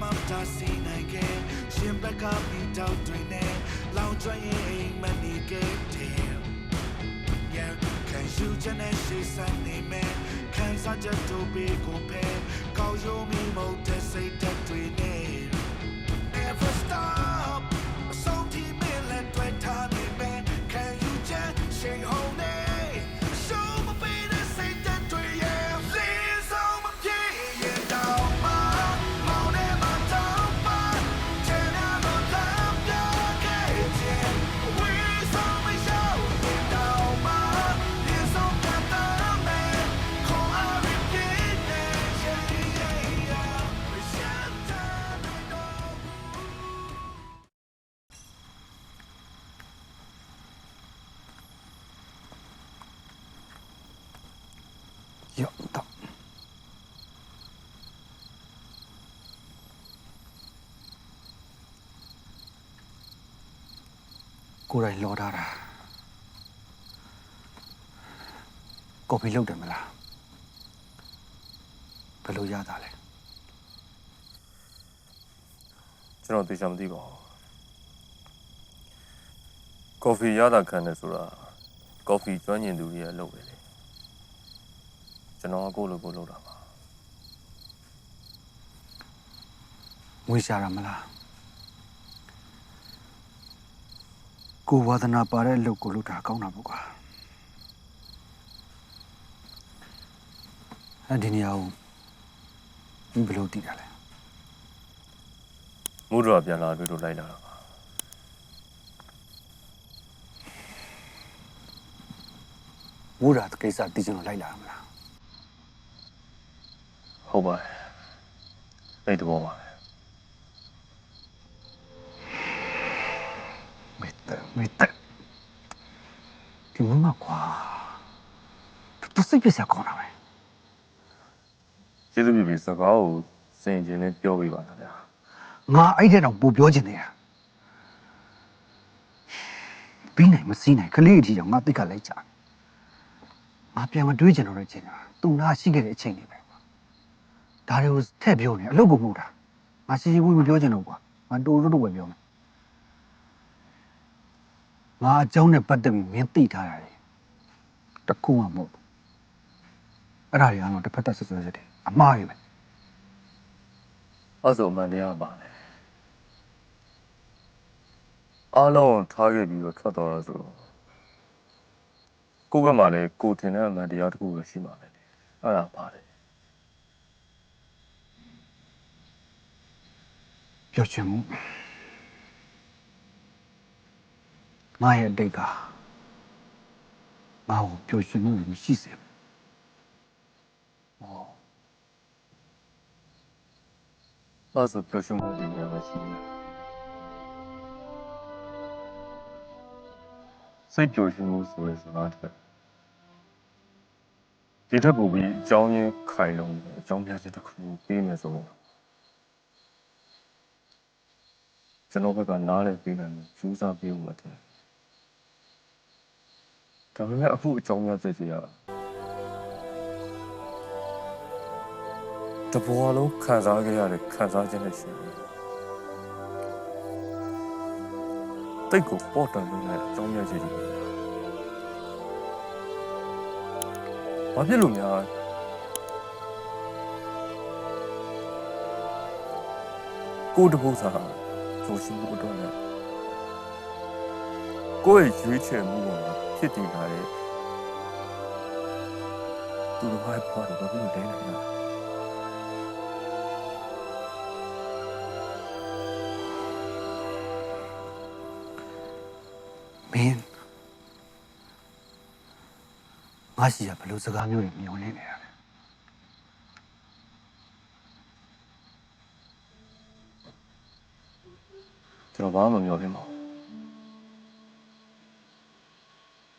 မှမတားဆီးနိုင်ခဲ့ရှင်ဘက်ကမိတောက်တွေနဲ့လောင်ကျွမ်းရင်အိမ်မနေခဲ့တယ် Yeah, can you just say something man? Can I just do big or pay? Call you me more to say that we need. Never stop. So ရော့တော့ကိုယ်တိုင်လောထားတာကော်ဖီလုပ်တယ်မလားဘယ်လိုရတာလဲကျွန်တော်သိချင်မသိပါဘူးကော်ဖီရတာခံတယ်ဆိုတာကော်ဖီကျွမ်းကျင်သူတွေရဲ့အလုပ်ပဲလေ ကျွန်တော်ကကိုယ့်လိုကိုယ်လုပ်တာပါငွေရှာတာမလားကိုယ်ဝါသနာပါတဲ့အလုပ်ကိုလုပ်တာကောင်းတာပေါ့ကွာအဲ့ဒီနေရာကိုဘယ်လိုတည်တာလဲမုဒ္ဒရာပြန်လာတွေ့လို့လိုက်လာတာပါဝိုးရာကိစ္စတည်ချင်လို့လိုက်လာတာမလား ဟုတ်ပါတယ်အဲ့ဒီဘောပါပဲမေတ္တာမေတ္တာဒီမမကွာသူစိတ်ပြည့်စရာကောင်းတာပဲကျေးဇူးပြုပြီးစကားကိုစင်ကျင်နဲ့ပြောပေးပါလားဗျာငါအဲ့တဲ့တော့ပို့ပြောချင်တယ်ဘီးနိုင်မစီးနိုင်ကလေးအထီတော့ငါတိတ်ကလိုက်ကြငါပြန်မတွေးချင်တော့တဲ့ချိန်ကသူ့နာရှိခဲ့တဲ့အချိန်တွေပဲ ဒါတွေကိုထည့်ပြောနေအလုပ်ကိုမဟုတ်တာငါရှိရှိဝေးဝေးပြောချင်တော့ကွာငါတူတူတူပဲပြောမယ်ငါအကြောင်းနဲ့ပတ်သက်ပြီးမင်းသိထားတာလေတခုမှမဟုတ်ဘူးအဲ့ဒါတွေကတော့တစ်ဖက်သက်ဆွဆွဲချက်တွေအမှားတွေပဲအဲ့ဆိုအမှန်တရားပါလေအားလုံးထားခဲ့ပြီးတော့ထွက်သွားတာဆိုတော့ကိုယ့်ဘက်မှာလည်းကိုယ်ထင်တဲ့အမှန်တရားတစ်ခုပဲရှိမှာပဲလေအဲ့ဒါပါတယ် ပျော်ရွှင်မှုငါရဲ့အတိတ်ကငါ့ကိုပျော်ရွှင်မှုမရှိစေဘူးအဲ့ဆိုပြောရှင်းမှုဒီနေရာမှာရှိနေစိတ်ပျော်ရွှင်မှုဆိုရယ်စကားတစ်ဒီထက်ပိုပြီးအကြောင်းရင်းခိုင်လုံးအကြောင်းပြချက်တစ်ခုပေးမယ်ဆိုတော့ ကျွန်တော်ဘက်ကနားလည်ပေးနိုင်မှုစူးစမ်းပေးဖို့မတယ်ဒါပေမဲ့အခုအကြောင်းပြချက်ကြီးရတဘောလုံးခံစားခဲ့ရတဲ့ခံစားချက်နဲ့ရှိတယ်တိတ်ကိုပေါ်တန်နေတဲ့အကြောင်းပြချက်ကြီးဘာဖြစ်လို့များကိုတပုစား ကြိုရှိမှုအတွက်နဲ့ကိုယ့်ရဲ့ရွေးချယ်မှုပေါ်မှာဖြစ်တည်လာတဲ့သူတို့ဘာပေါ်တော့ဘာဖြစ်လို့လဲလဲမင်းငါရှိရဘယ်လိုစကားမျိုးတွေမျောနေနေတာလဲ ကျွန်တော်ဘာမှမပြောပြပါဘူး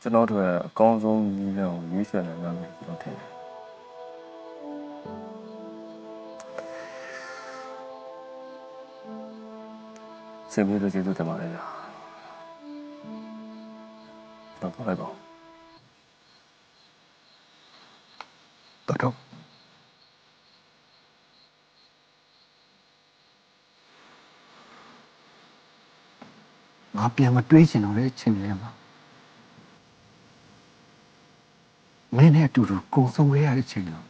ကျွန်တော်တို့အကောင်းဆုံးနည်းလမ်းကိုရွေးချယ်နိုင်မယ်ကျွန်တော်ထင်တယ်စေပြီးတော့ကျေးဇူးတင်ပါတယ်ဗျာတော့ပြောလိုက်ပါဦး တော်တော် ငါပြန်မတွေးချင်တော့တဲ့အချိန်တွေမှာမင်းနဲ့အတူတူကုံဆုံးခဲ့ရတဲ့အချိန်တော့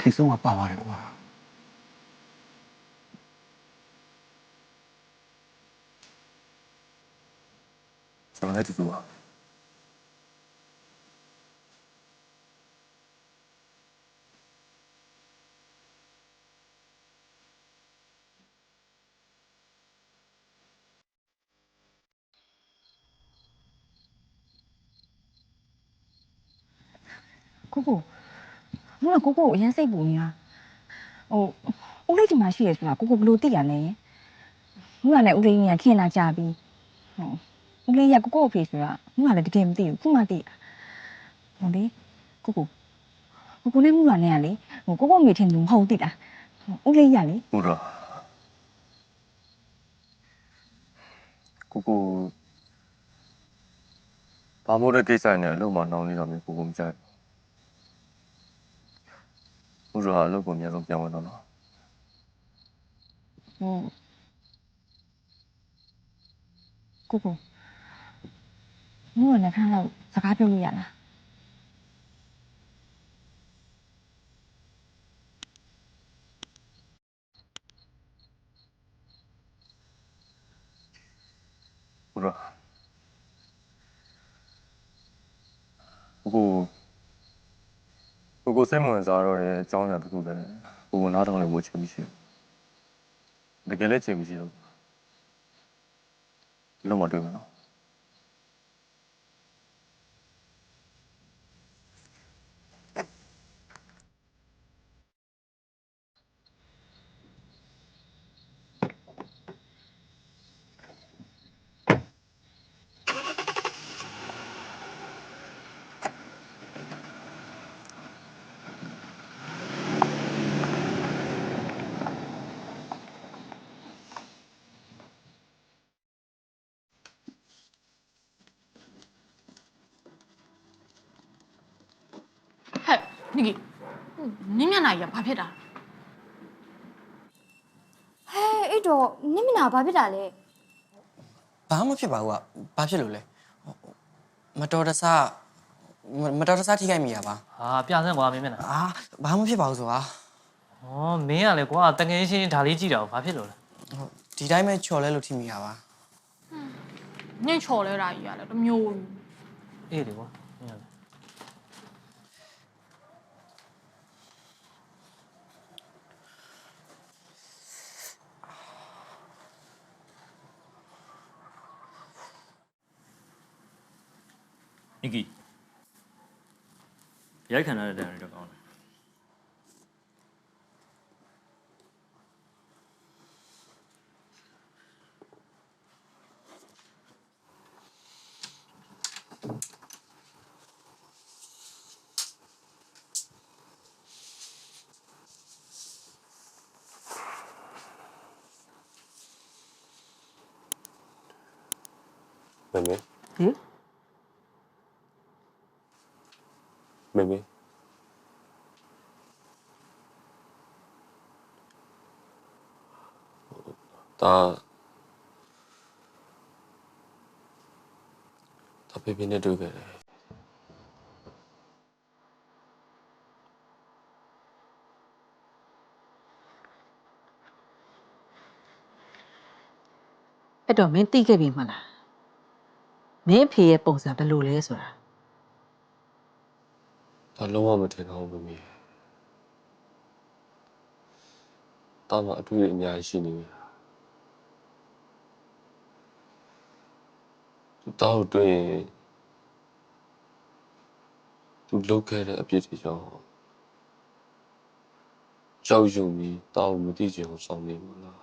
ခေဆုံးကပါပါတယ်ကွာကျွန်တော်လည်းတူတူပါ ကိုကိုမင်းကကိုကိုကိုအရင်စိတ်ပူနေတာဟိုဦးလေးဒီမှာရှိရဆိုတာကိုကိုဘယ်လိုသိရလဲမင်းကလည်းဦးလေးကခင်လာကြပြီဟိုဦးလေးကကိုကိုအဖေဆိုတာမင်းကလည်းတကယ်မသိဘူးခုမှသိတာဟိုလေကိုကိုကိုကိုနဲ့မူရနဲ့ကလေဟိုကိုကိုမိထင်သူမဟုတ်သိလားဦးလေးရလေဟုတ်တော့ကိုကိုဘာမို့တဲ့ကိစ္စနဲ့အလုပ်မှာနှောင်းနေတာမျိုးကိုကိုမကြိုက် ဘူးဟုတ်တော့အလုပ်ကိုအများဆုံးပြောင်းဝင်တော့နော်ဟိုကိုကိုမင်းကလည်းခဏလောက်စကားပြောလို့ရလား ဟုတ်တော့ကိုကိုကိုကို စိတ်ဝင်စားတော့တဲ့အကြောင်းအရာတစ်ခုလည်းကိုကိုနားထောင်လို့ဝချင်မရှိဘူးတကယ်လည်းချိန်မရှိတော့ဘူးလုံးဝတွေ့မှာနော် နိကီနင်းမျက်နှာကြီးကဘာဖြစ်တာလဲဟဲအဲ့တော့နင့်မနာဘာဖြစ်တာလဲဘာမှမဖြစ်ပါဘူးကဘာဖြစ်လို့လဲဟိုမတော်တဆမမတော်တဆထိခိုက်မိရပါဟာပြစမ်းကွာမင်းမျက်နှာအာဘာမှမဖြစ်ပါဘူးဆိုတာ။ဩမင်းကလည်းကွာတငယ်ချင်းဒါလေးကြည့်တာကိုဘာဖြစ်လို့လဲဟိုဒီတိုင်းပဲချော်လဲလို့ထိမိရပါနင့်ချော်လဲတာကြီးရတယ်တမျိုးကြီး။အေးလေကွာမင်းကလည်း နီကီရိုက်ခံရတဲ့တ န်တွေတော့ကောင်းတယ်မေမေဟင်မေမေဒါဒါပေပေနဲ့တွေ့ခဲ့တယ်အဲ့တော့မင်းသိခဲ့ပြီမလားမင်းအဖေရဲ့ပုံစံဘယ်လိုလဲဆိုတာ ဒါလုံးဝမထင်တော့ဘူးမမေတာမအတွေ့အများကြီးရှိနေပြီသူတောက်တွေ့ရင်သူလုပ်ခဲ့တဲ့အပြစ်တွေကြောင့်ကြောက်ရွံ့ပြီးတောက်မသိချင်အောင်ဆောင်နေမှာလား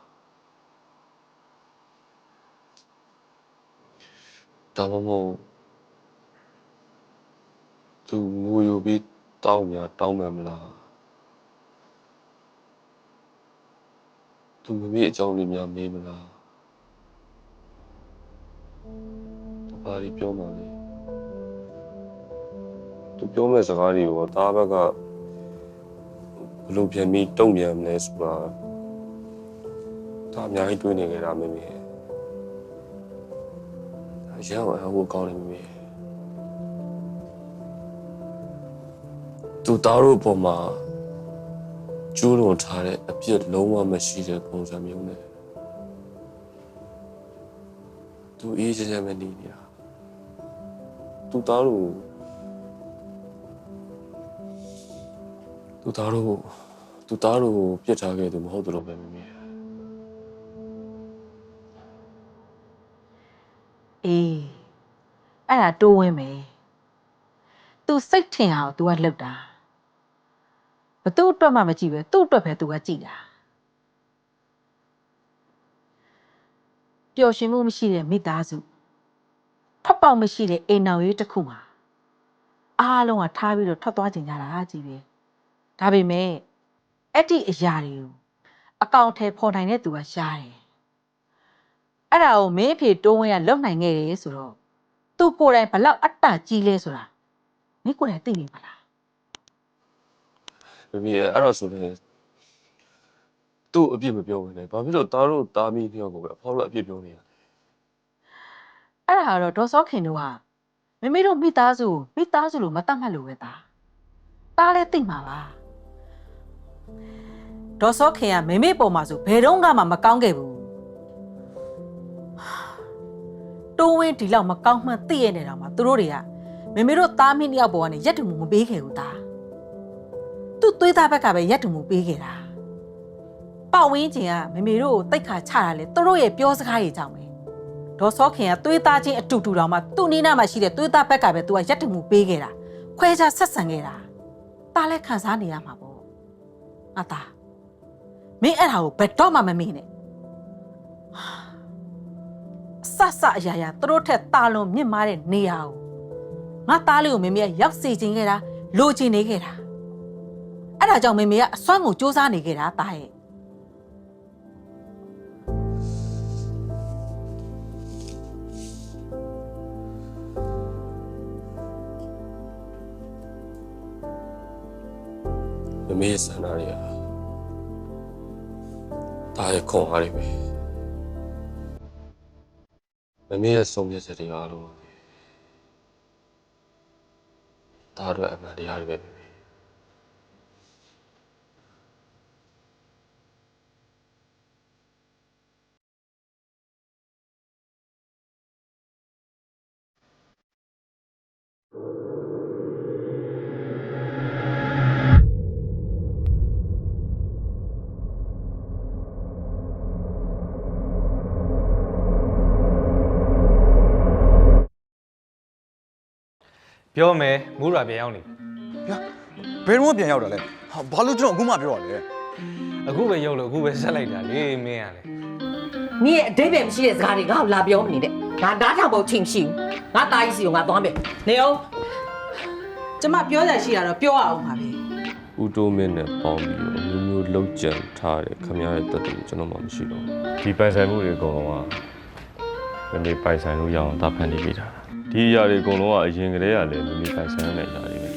ဒါမှမဟုတ် သူငိုယိုပြီးတောင်းများတောင်းမှန်မလားသူမမေ့အကြောင်းလေးများမေးမလားတပါးကြီးပြောမှလေသူပြောမဲ့စကားတွေကိုတားဘက်ကဘယ်လိုပြန်ပြီးတုံ့ပြန်မလဲဆိုတာဒါအများကြီးတွေးနေကြတာမမေ့အရန်ကိုအဟိုကောင်းနေမိ သူသားတို့အပေါ်မှာကျိုးလွန်ထားတဲ့အပြစ်လုံးဝမရှိတဲ့ပုံစံမျိုးနဲ့သူအေးချမ်းချမ်းပဲနေနေတာသူသားတို့သူသားတို့သူသားတို့ကိုပြစ်ထားခဲ့သူမဟုတ်တယ်လို့ပဲမိမိအေးအဲ့ဒါတိုးဝင်မယ် तू စိတ်ထင်အောင် तू ကလှုပ်တာ ဘသူ့အတွက်မှမကြည့်ပဲသူ့အတွက်ပဲ तू ကကြည့်တာပျော်ရွှင်မှုမရှိတဲ့မိသားစုဖက်ပေါက်မရှိတဲ့အိမ်နောက်ရေးတစ်ခုမှာအားလုံးကထားပြီးတော့ထွက်သွားကြင်ကြတာကြည့်ပဲဒါပေမဲ့အဲ့ဒီအရာတွေကိုအကောင့်ထဲပေါ်နိုင်တဲ့ तू ကရှားတယ်အဲ့ဒါကိုမင်းအဖေတိုးဝင်ကလုံနိုင်ခဲ့တယ်ဆိုတော့သူကိုယ်တိုင်ဘလောက်အတ္တကြီးလဲဆိုတာမင်းကိုယ်တိုင်သိနေပါလား မမီအဲ့တော့ဆိုရင်သူ့အပြစ်မပြောဝင်နဲ့ဘာဖြစ်လို့သားတို့သားမီးနှစ်ယောက်ကိုပဲအဖောက်လို့အပြစ်ပြောနေရလဲအဲ့ဒါကတော့ဒေါ်စောခင်တို့ကမမေတို့မိသားစုကိုမိသားစုလို့မတတ်မှတ်လို့ပဲသားသားလည်းသိမှာပါဒေါ်စောခင်ကမမေပေါ်မှာဆိုဘယ်တော့မှမကောင်းခဲ့ဘူးတိုးဝင်းဒီလောက်မကောင်းမှန်းသိရနေတော့မှသူတို့တွေကမမေတို့သားမီးနှစ်ယောက်ပေါ်ကနေရက်တူမှုမပေးခဲ့ဘူးသား သူ့သွေးသားဘက်ကပဲရက်တူမှုပေးခဲ့တာပတ်ဝင်းကျင်ကမမေတို့ကိုတိတ်ခါချတာလေသူတို့ရဲ့ပြောစကားတွေကြောင့်ပဲဒေါ်စောခင်ကသွေးသားချင်းအတူတူတောင်မှသူ့နီးနားမှာရှိတဲ့သွေးသားဘက်ကပဲသူကရက်တမှုပေးခဲ့တာခွဲခြားဆက်ဆံခဲ့တာတားလည်းခံစားနေရမှာပေါ့အတာမင်းအဲ့ဒါကိုဘယ်တော့မှမမေ့နဲ့ဟာအဆဆအရာရာသူတို့ထက်တာလွန်မြင့်မားတဲ့နေရာကိုငါသားလေးကိုမမေကရောက်စေချင်ခဲ့တာလိုချင်နေခဲ့တာ အဲ့ဒါကြောင့်မမေကအစွမ်းကိုစူးစမ်းနေခဲ့တာတားရဲ့မမေရဲ့ဆန္ဒတွေကဒါရဲ့ခွန်အားတွေပဲမမေရဲ့ဆုံးဖြတ်ချက်တွေအားလုံးဒါတော့အမှန်တရားတွေပဲ ပြောမယ်မူရာပြန်ရောက်နေဗျာဘယ်တော့မှပြန်ရောက်တာလဲဟာဘာလို့ကျွန်တော်အခုမှပြောရလဲအခုပဲရောက်လို့အခုပဲဆက်လိုက်တာလေမင်းကလေနင်ရဲ့အတိတ်ပဲမရှိတဲ့စကားတွေငါ့ကိုလာပြောမနေနဲ့ငါဓာတ်ထောင်ဖို့ချိန်မရှိဘူးငါတားကြီးစီကိုငါသွားမယ်နေအောင် ကျမပြောရရှိတာတော့ပြောရအောင်ပါပဲဦးတိုးမင်းနဲ့ပေါင်းပြီးတော့အမျိုးမျိုးလှုပ်ကြံထားတဲ့ခမရရဲ့တက်တူကျွန်တော်မှမရှိတော့ဘူးဒီပိုင်ဆိုင်မှုတွေအကုန်လုံးကမမေပိုင်ဆိုင်လို့ရအောင်တာဖန်နေပေးတာဒီအရာတွေအကုန်လုံးကအရင်ကတည်းကလည်းမမေပိုင်ဆိုင်ရတဲ့အရာတွေပဲ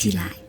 ကြည်လို